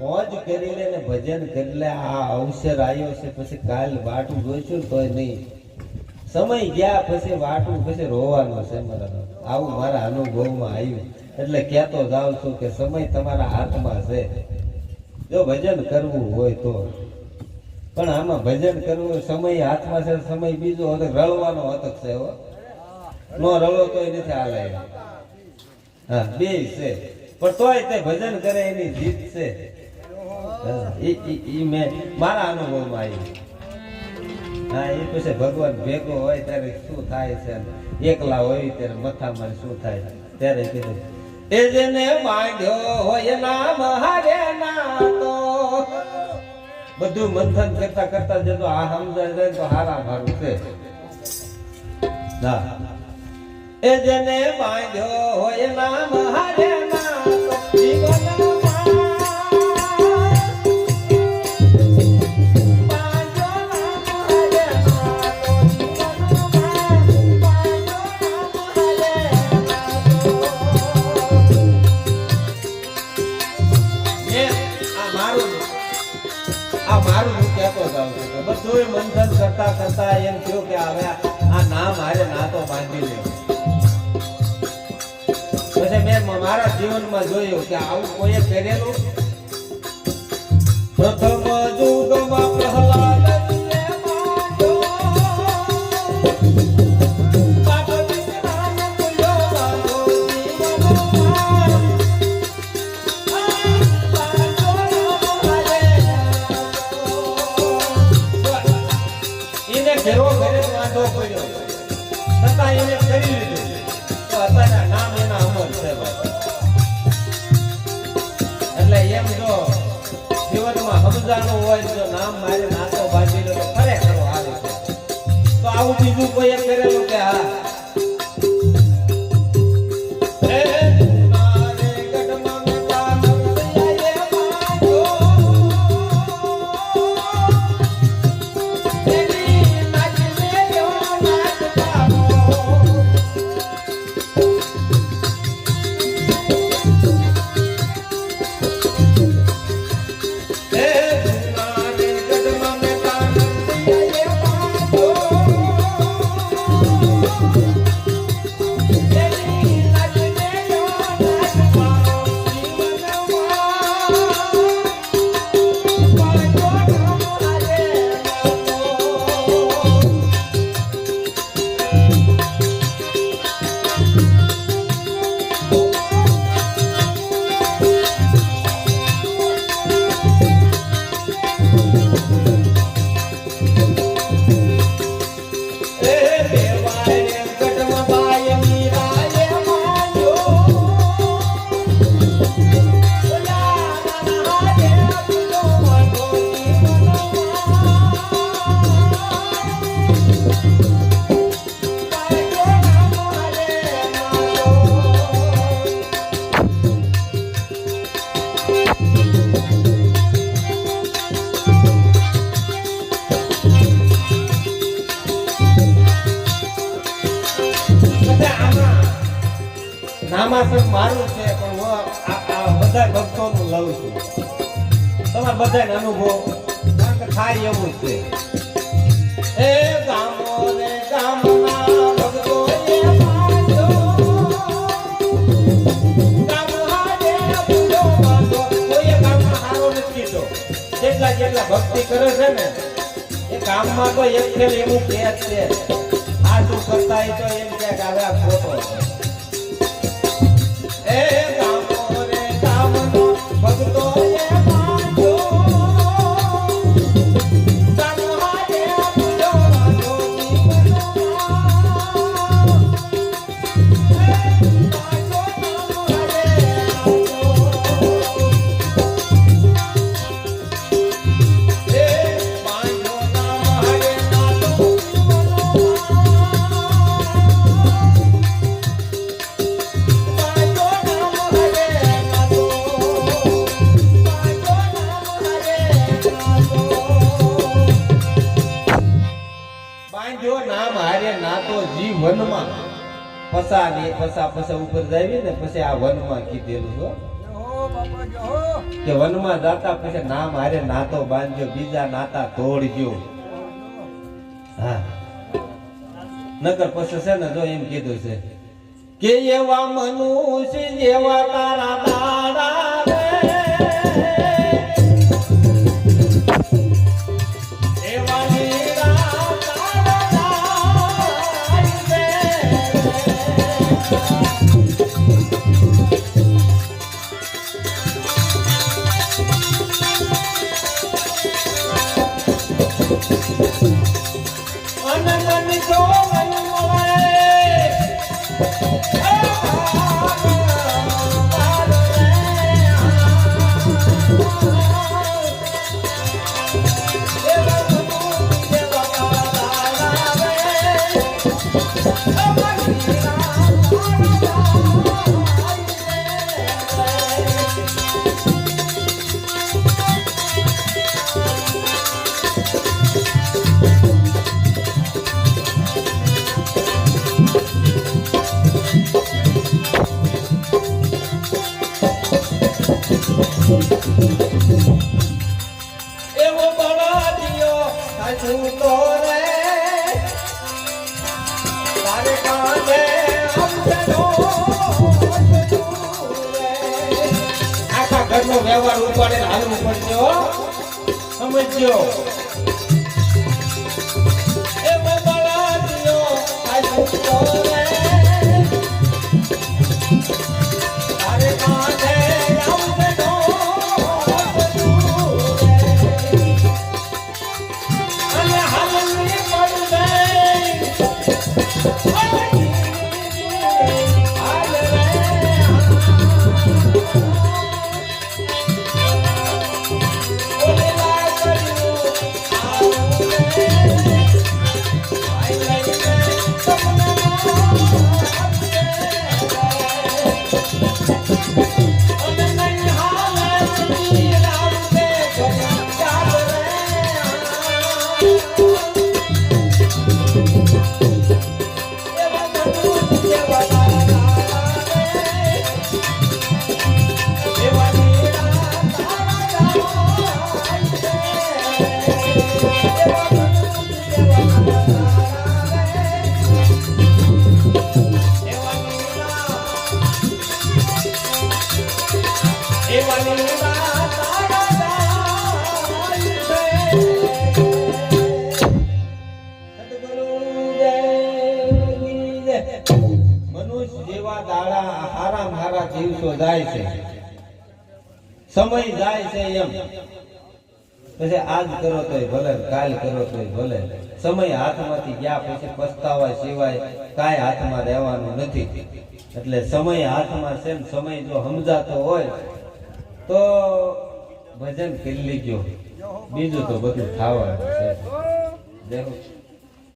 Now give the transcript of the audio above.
મોજ કરી લે ને ભજન કરી લે આ અવસર આવ્યો છે, પછી કાલ વાટું જોઈશું તો નહીં. સમય ગયા પછી વાટું પછી રોવાનો છે મારા આવું મારા અનુભવમાં આવ્યું. એટલે કહેતો જાઉં છું કે સમય તમારા હાથમાં છે. જો ભજન કરવું હોય તો. પણ આમાં ભજન કરવું સમય હાથમાં છે, સમય બીજો હતો, રળવાનો હતો છે હો. નો રળો તોય નથી હાલે હા બે છે. પણ તોય તે ભજન કરે એની જીત છે. મેં મારા અનુભવમાં આવી હા એ પછી ભગવાન ભેગો હોય ત્યારે શું થાય છે? એકલા હોય ત્યારે મથામાં શું થાય? ત્યારે કીધું, એ જેને બાંધ્યો હોય નામ હારે ના બધું મંથન કરતા કરતા જતો, આ સમજાય જાય તો હારા મારું છે. એ જેને માંડ્યો હોય નામ હારે બધું મંથન કરતા કરતા એમ થયું કે હવે આ નામ હારે નાતો બાંધી લે. પછી મેં મારા જીવનમાં જોયું કે આવું કોઈએ કરેલું પ્રથમ યુગમાં એને ઘેરો વાંધો પડ્યો. છતાં એને કરી લીધું. તો અત્યારે નામ એના અમર છે એટલે એમ જો જીવનમાં સમજાણું હોય જો નામ મારે નાતો બાજી લો ખરેખર હારે તો આવું બીજું કોઈ કરેલું કે હા? નામાસન મારું છે, પણ હું બધા ભક્તોનું લઉં છું. તમારા બધાને અનુભવ. કારણ એવું છે. એ ગામો ને ગામના ભક્તો. જેટલા જેટલા ભક્તિ કરે છે ને, એ ગામમાં તો એક ફેર એવું કે છે. હોય તો એમ કે હવે આ ખોટો પસા ને પસા પસા ઉપર જાવી ને પછી આ વનમાં કીધેલું જહો કે વનમાં જાતા પછી નામ હારે નાતો બાંધ્યો બીજા નાતા તોડજો. હા. નકર પછી છે ને જો એમ કીધું છે કે એવા મનુષ્ય એવા તારા ઘરનો હાલ ઉપાડીને હાલવું જેવા જાય છે સમય જાય છે એમ પછી આજ કરો તોય ભલે કાલ કરો તોય ભલે સમય હાથમાંથી ગયા પછી પસ્તાવા સિવાય કાંઈ હાથમાં રહેવાનું નથી. એટલે સમય હાથમાં છે સમય જો સમજાતો હોય તો ભજન કરી લીધો બીજું તો બધું થવાનું છે. દેખો